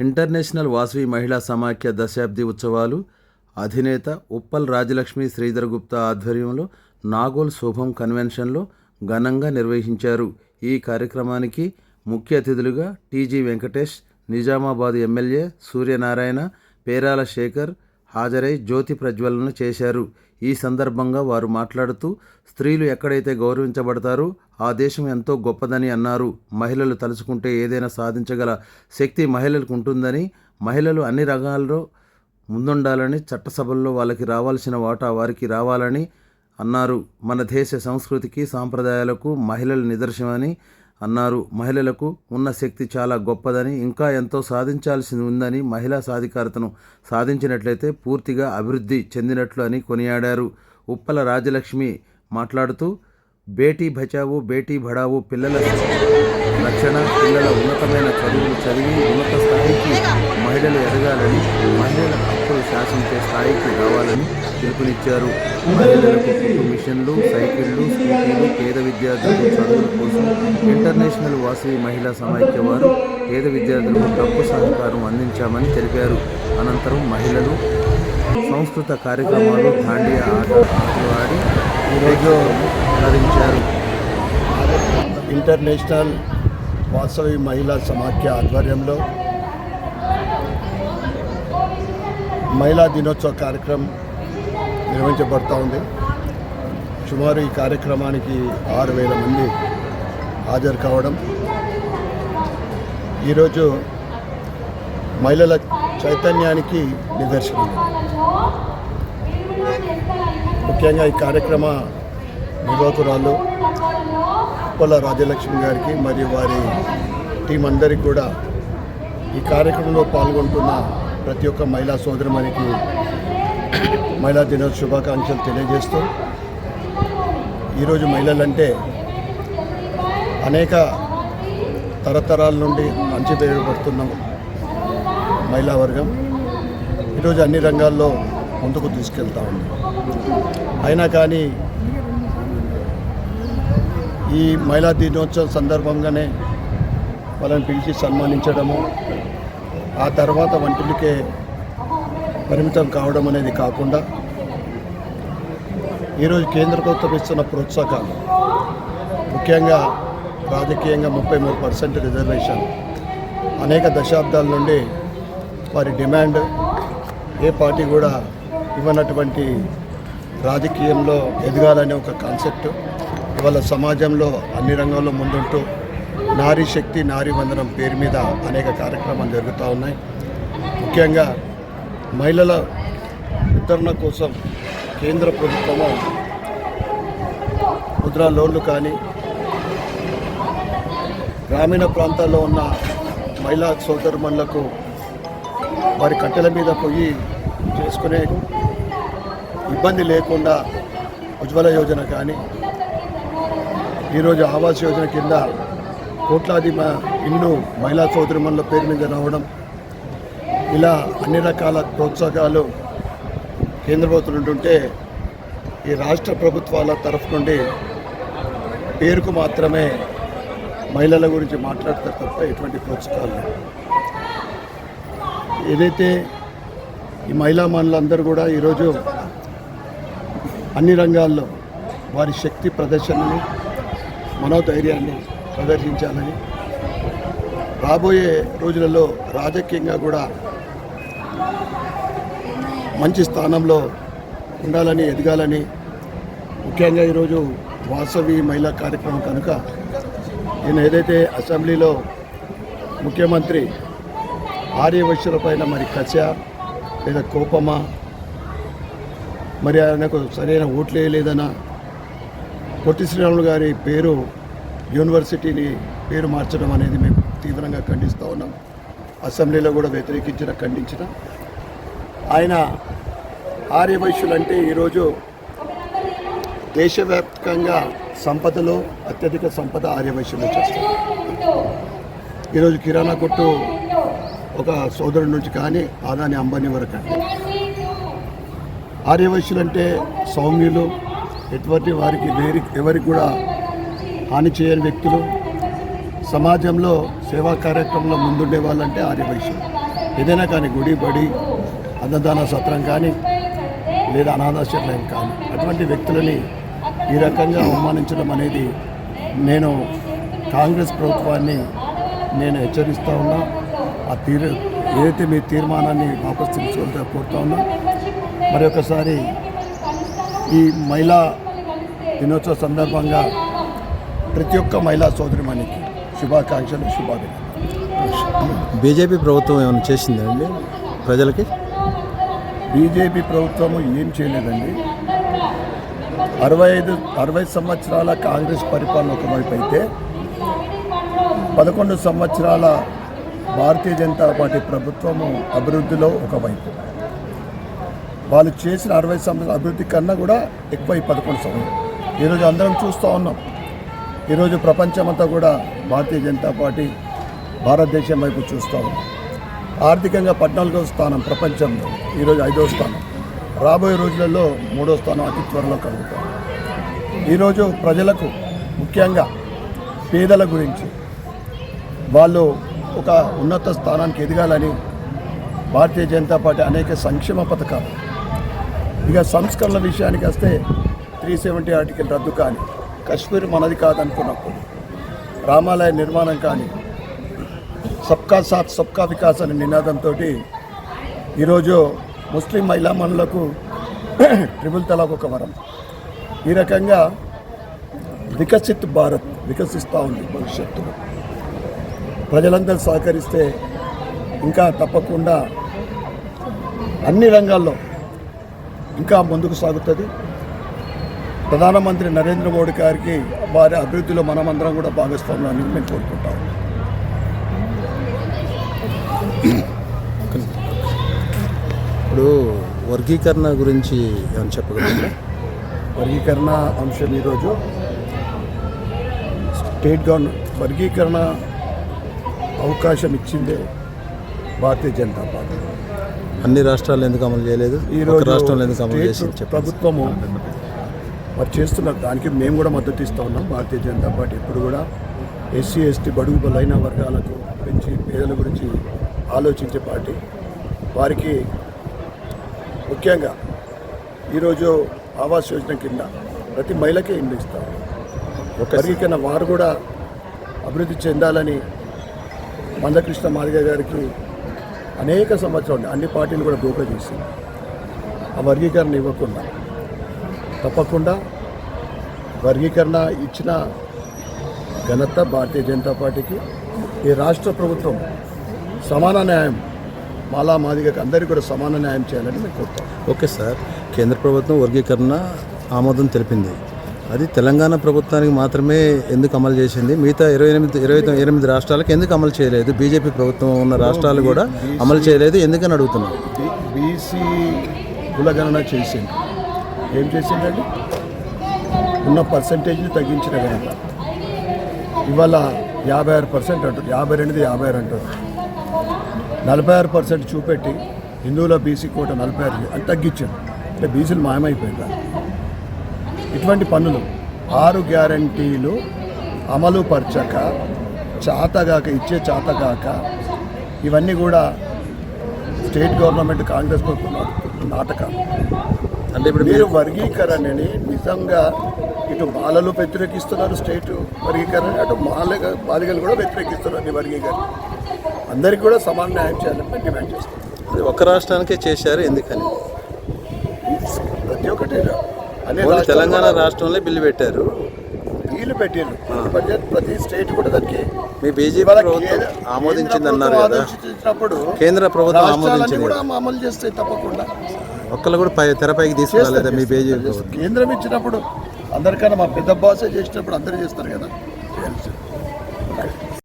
International Vasavi మహిళా సమాఖ్య దశాబ్ది ఉత్సవాలు అధినేత ఉప్పల్ రాజలక్ష్మి శ్రీధర్ గుప్తా ఆధ్వర్యంలో నాగోల్ శుభం కన్వెన్షన్లో ఘనంగా నిర్వహించారు. ఈ కార్యక్రమానికి ముఖ్య అతిథులుగా టీజీ వెంకటేష్ నిజామాబాద్ ఎమ్మెల్యే సూర్యనారాయణ పేరాల శేఖర్ హాజరై జ్యోతి ప్రజ్వలన చేశారు. ఈ సందర్భంగా వారు మాట్లాడుతూ స్త్రీలు ఎక్కడైతే గౌరవించబడతారో ఆ దేశం ఎంతో గొప్పదని అన్నారు. మహిళలు తలుచుకుంటే ఏదైనా సాధించగల శక్తి మహిళలకు ఉంటుందని మహిళలు అన్ని రంగాల్లో ముందుండాలని చట్టసభల్లో వాళ్ళకి రావాల్సిన వాటా వారికి రావాలని అన్నారు. మన దేశ సంస్కృతికి సాంప్రదాయాలకు మహిళలు నిదర్శనమని అన్నారు. మహిళలకు ఉన్న శక్తి చాలా గొప్పదని ఇంకా ఎంతో సాధించాల్సి ఉందని మహిళా సాధికారతను సాధించినట్లయితే పూర్తిగా అభివృద్ధి చెందినట్లు అని కొనియాడారు. ఉప్పల రాజలక్ష్మి మాట్లాడుతూ బేటీ బచావో బేటీ బడావో పిల్లల రక్షణ పిల్లల ఉన్నతమైన చదువులు చదివి ఉన్నత స్థాయికి మహిళలు ఎదగాలని మహిళల హక్కులు శాసించే స్థాయికి రావాలని పిలుపునిచ్చారు. మహిళలకు మిషన్లు సైకిళ్ళు స్కూటీలు పేద విద్యార్థులకు చదువుల కోసం ఇంటర్నేషనల్ వాసవి మహిళా సమాఖ్య వారు పేద విద్యార్థులకు డబ్బు సహకారం అందించామని తెలిపారు. అనంతరం మహిళలు సంస్కృత కార్యక్రమాలు దాండియా ఆట ఆటలు ఆడి ఈరోజు ఆదరించారు. ఇంటర్నేషనల్ వాసవి మహిళా సమాఖ్య ఆధ్వర్యంలో మహిళా దినోత్సవ కార్యక్రమం నిర్వహించబడుతూ ఉంది. సుమారు ఈ కార్యక్రమానికి ఆరు వేల మంది హాజరు కావడం. ఈరోజు మహిళల చైతన్యానికి నిదర్శనం. ముఖ్యంగా ఈ కార్యక్రమ నిర్వాహకురాలు ఉప్పల రాజలక్ష్మి గారికి మరియు వారి టీం అందరికీ కూడా ఈ కార్యక్రమంలో పాల్గొంటున్న ప్రతి ఒక్క మహిళా సోదరిమణికి మహిళా దినోత్సవ శుభాకాంక్షలు తెలియజేస్తూ ఈరోజు మహిళలంటే అనేక తరతరాల నుండి మంచి పేరు పడుతున్న మహిళా వర్గం ఈరోజు అన్ని రంగాల్లో ముందుకు తీసుకెళ్తా ఉంది. అయినా కానీ ఈ మహిళా దినోత్సవం సందర్భంగానే వాళ్ళని పిలిచి సన్మానించడము ఆ తర్వాత వంటికే పరిమితం కావడం అనేది కాకుండా ఈరోజు కేంద్ర ప్రభుత్వం ఇస్తున్న ప్రోత్సాహకాలు ముఖ్యంగా రాజకీయంగా ముప్పై మూడు పర్సెంట్ రిజర్వేషన్. అనేక దశాబ్దాల నుండి వారి డిమాండ్ ఏ పార్టీ కూడా ఇవ్వనటువంటి రాజకీయంలో ఎదగాలనే ఒక కాన్సెప్ట్. ఇవాళ సమాజంలో అన్ని రంగాల్లో ముందుంటూ నారీ శక్తి నారీ వందనం పేరు మీద అనేక కార్యక్రమాలు జరుగుతూ ఉన్నాయి. ముఖ్యంగా మహిళల వితరణ కోసం కేంద్ర ప్రభుత్వము ముద్రా లోన్లు కానీ గ్రామీణ ప్రాంతాల్లో ఉన్న మహిళా సోదరుమణులకు వారి కట్టెల మీద పోయి చేసుకునే ఇబ్బంది లేకుండా ఉజ్వల యోజన కానీ ఈరోజు ఆవాస్ యోజన కింద కోట్లాది మా ఇల్లు మహిళా సోదరిమణుల పేరు మీద రావడం ఇలా అన్ని రకాల ప్రోత్సాహకాలు కేంద్ర ప్రభుత్వం ఉంటుంటే ఈ రాష్ట్ర ప్రభుత్వాల తరఫు నుండి పేరుకు మాత్రమే మహిళల గురించి మాట్లాడతారు తప్ప ఎటువంటి ప్రోత్సాహాలు లేవు. ఏదైతే ఈ మహిళా మనులందరూ కూడా ఈరోజు అన్ని రంగాల్లో వారి శక్తి ప్రదర్శనని మనోధైర్యాన్ని ప్రదర్శించాలని రాబోయే రోజులలో రాజకీయంగా కూడా మంచి స్థానంలో ఉండాలని ఎదగాలని ముఖ్యంగా ఈరోజు వాసవి మహిళా కార్యక్రమం కనుక నేను ఏదైతే అసెంబ్లీలో ముఖ్యమంత్రి ఆర్యవైశ్యుల పైన మరి కచ లేదా కోపమా మరి ఆయనకు సరైన ఓట్లు వేయలేదనా పొట్టి శ్రీరాములు గారి పేరు యూనివర్సిటీని పేరు మార్చడం అనేది మేము తీవ్రంగా ఖండిస్తూ ఉన్నాం. అసెంబ్లీలో కూడా వ్యతిరేకించిన ఖండించిన. ఆయన ఆర్యవైశ్యులు అంటే ఈరోజు దేశవ్యాప్తంగా సంపదలో అత్యధిక సంపద ఆర్యవైశ్యం చేస్తారు ఈరోజు కిరాణా కొట్టు ఒక సోదరుడి నుంచి కానీ ఆదాని అంబానీ వరకు కానీ ఆర్యవైశ్యులు అంటే సౌమ్యులు ఎటువంటి వారికి వేరి ఎవరికి కూడా హాని చేయని వ్యక్తులు. సమాజంలో సేవా కార్యక్రమంలో ముందుండే వాళ్ళంటే ఆర్యవైశ్యులు. ఏదైనా కానీ గుడి బడి అన్నదాన సత్రం కానీ లేదా అనాథాశ్రయం కానీ అటువంటి వ్యక్తులని ఈ రకంగా అవమానించడం అనేది నేను కాంగ్రెస్ ప్రభుత్వాన్ని నేను హెచ్చరిస్తూ ఉన్నా. ఆ తీరు ఏదైతే మీ తీర్మానాన్ని వాపసు తీసుకోవాలని కోరుతా ఉన్నా. మరి ఒకసారి ఈ మహిళా దినోత్సవ సందర్భంగా ప్రతి ఒక్క మహిళా సోదరిమణికి శుభాకాంక్షలు శుభాభినందనలు. బీజేపీ ప్రభుత్వం ఏమైనా చేసిందండి ప్రజలకి? బీజేపీ ప్రభుత్వము ఏం చేయలేదండి. అరవై ఐదు అరవై సంవత్సరాల కాంగ్రెస్ పరిపాలన ఒకవైపు అయితే పదకొండు సంవత్సరాల భారతీయ జనతా పార్టీ ప్రభుత్వము అభివృద్ధిలో ఒకవైపు వాళ్ళు చేసిన అరవై సంవత్సరాల అభివృద్ధి కన్నా కూడా ఎక్కువ ఈ పదకొండు సంవత్సరాలు. ఈరోజు అందరం చూస్తూ ఉన్నాం. ఈరోజు ప్రపంచమంతా కూడా భారతీయ జనతా పార్టీ భారతదేశం వైపు చూస్తూ ఉన్నాం ఆర్థికంగా పద్నాలుగో స్థానం ప్రపంచంలో ఈరోజు ఐదో స్థానం. రాబోయే రోజులలో మూడో స్థానం అతి త్వరలో కలుగుతాం ఈరోజు ప్రజలకు ముఖ్యంగా పేదల గురించి వాళ్ళు ఒక ఉన్నత స్థానానికి ఎదగాలని భారతీయ జనతా పార్టీ అనేక సంక్షేమ పథకాలు. ఇక సంస్కరణల విషయానికి వస్తే త్రీ సెవెంటీ ఆర్టికల్ రద్దు కానీ కశ్మీర్ మనది కాదనుకున్నప్పుడు రామాలయ నిర్మాణం కానీ సబ్కా సాత్ సబ్కా వికాస్ అనే నినాదంతో ఈరోజు ముస్లిం మహిళామణులకు ట్రిపుల్ తలాక్ ఒక వరం. ఈ రకంగా వికసిత్ భారత్ వికసిస్తూ ఉంది భవిష్యత్తులో. ప్రజలందరూ సహకరిస్తే ఇంకా తప్పకుండా అన్ని రంగాల్లో ఇంకా ముందుకు సాగుతుంది. ప్రధానమంత్రి నరేంద్ర మోడీ గారికి వారి అభివృద్ధిలో మనమందరం కూడా భాగస్వామ్యాన్ని మేము కోరుకుంటాం ఇప్పుడు వర్గీకరణ గురించి ఏమైనా చెప్పగలరా వర్గీకరణ అంశం ఈరోజు. స్టేట్ గవర్నమెంట్ వర్గీకరణ అవకాశం ఇచ్చిందే భారతీయ జనతా పార్టీ. అన్ని రాష్ట్రాలు ఎందుకు అమలు చేయలేదు? ఈ రాష్ట్రంలో ఎందుకు అమలు చేసింది చెప్పండి ప్రభుత్వము మరి చేస్తున్నారు దానికి మేము కూడా మద్దతు ఇస్తూ ఉన్నాం. భారతీయ జనతా పార్టీ ఇప్పుడు కూడా ఎస్సీ ఎస్టీ బడుగు బలైన వర్గాలకు గురించి పేదల గురించి ఆలోచించే పార్టీ. వారికి ముఖ్యంగా ఈరోజు ఆవాస్ యోజన కింద ప్రతి మహిళకే ఇండ్లు ఇస్తారు. వర్గీకరణ వారు కూడా అభివృద్ధి చెందాలని మందకృష్ణ మాదిగ గారికి అనేక సంవత్సరాలు అన్ని పార్టీలు కూడా దూప చేసింది. ఆ వర్గీకరణ ఇవ్వకుండా తప్పకుండా వర్గీకరణ ఇచ్చిన ఘనత భారతీయ జనతా పార్టీకి ఈ రాష్ట్ర ప్రభుత్వం సమాన న్యాయం మాలా మాదిగకి అందరికీ కూడా సమాన న్యాయం చేయాలని మేము కోరుతాం. Okay sir. కేంద్ర ప్రభుత్వం వర్గీకరణ ఆమోదం తెలిపింది. అది తెలంగాణ ప్రభుత్వానికి మాత్రమే ఎందుకు అమలు చేసింది? మిగతా ఇరవై ఎనిమిది ఇరవై ఎనిమిది రాష్ట్రాలకు ఎందుకు అమలు చేయలేదు? బీజేపీ ప్రభుత్వం ఉన్న రాష్ట్రాలు కూడా అమలు చేయలేదు ఎందుకని అడుగుతున్నాం బీ- బీసీ కులగణన చేసింది. ఏం చేసిందండి? ఉన్న పర్సంటేజ్ని తగ్గించిన ఘనత. ఇవాళ యాభై ఆరు పర్సెంట్ అంటారు యాభై రెండుది యాభై ఆరు అంటారు నలభై ఆరు పర్సెంట్ చూపెట్టి హిందువుల బీసీ కోట నలభై ఆరు అని తగ్గించారు. అంటే బీసీలు మాయమైపోయింది ఇటువంటి పన్నులు ఆరు గ్యారంటీలు అమలు పరచక చాతగాక ఇచ్చే చాతగాక ఇవన్నీ కూడా స్టేట్ గవర్నమెంట్ కాంగ్రెస్ నాటకాలు. అంటే ఇప్పుడు మీరు వర్గీకరణని నిజంగా ఇటు మాలలు వ్యతిరేకిస్తున్నారు స్టేట్ వర్గీకరణ అటు మాల బాలికలు కూడా వ్యతిరేకిస్తున్నారు ఈ వర్గీకరణ. అందరికీ కూడా సమాన న్యాయం చేయాలని డిమాండ్ చేస్తాం అది ఒక రాష్ట్రానికే చేశారు ఎందుకని? ప్రతి ఒక్కటి తెలంగాణ రాష్ట్రంలో బిల్లు పెట్టారు. వీళ్ళు పెట్టారు ప్రతి- ప్రతి స్టేట్ కూడా దానికి మీ బీజేపీ ప్రభుత్వం ఆమోదించింది అన్నారు కదా. కేంద్ర ప్రభుత్వం ఆమోదించింది కూడా అమలు చేస్తాయి తప్పకుండా ఒక్కళ్ళు కూడా పై తెరపైకి తీసుకురాలేదా మీ బీజేపీ కేంద్రం ఇచ్చినప్పుడు అందరికన్నా మా పెద్ద బాసే చేసినప్పుడు అందరూ చేస్తారు కదా.